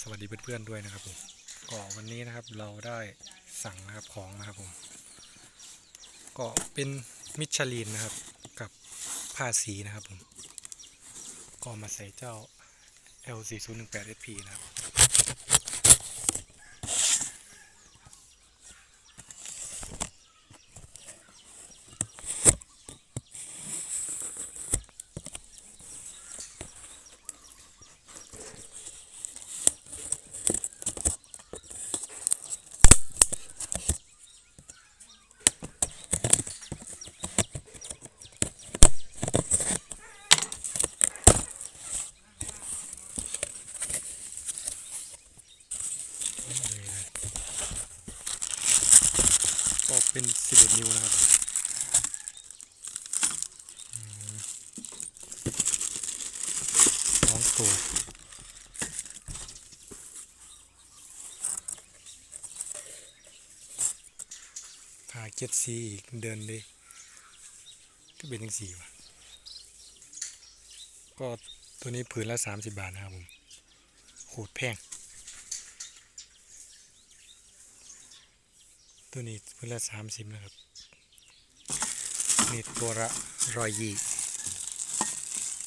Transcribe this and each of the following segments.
สวัสดีเพื่อนๆด้วยนะครับผมก็วันนี้นะครับเราได้สั่งนะครับของนะครับผม ก็เป็นมิชลินนะครับกับผ้าสีนะครับผม ก็มาใส่เจ้า L4018SP นะครับ ก็ เป็น11นิ้วนะครับสองตัวพาเก็ตซีอีกเดินเลยก็เป็นยังสี่วะก็ตัวนี้ผืนละ30บาทนะครับผมโหดแพง ตัวนี้เพื่อละสามสิบนะครับนี่ตัวละร้อยยี่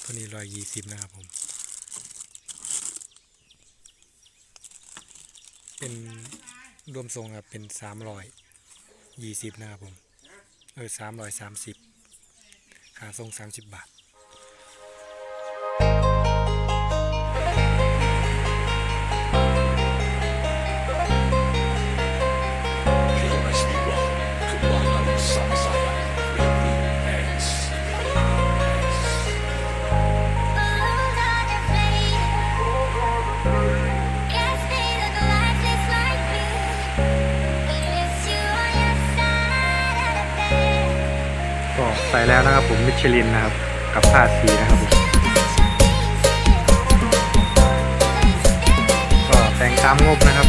ตัวนี้ร้อยยี่สิบนะครับผม เป็นรวมทรงครับเป็นสามร้อยยี่สิบนะครับผม เออสามร้อยสามสิบค่าทรงสามสิบบาท ก็ใส่แล้วนะครับผมมิชลินนะครับ กับผ้าสีนะครับผมก็แต่งตามงบนะครับ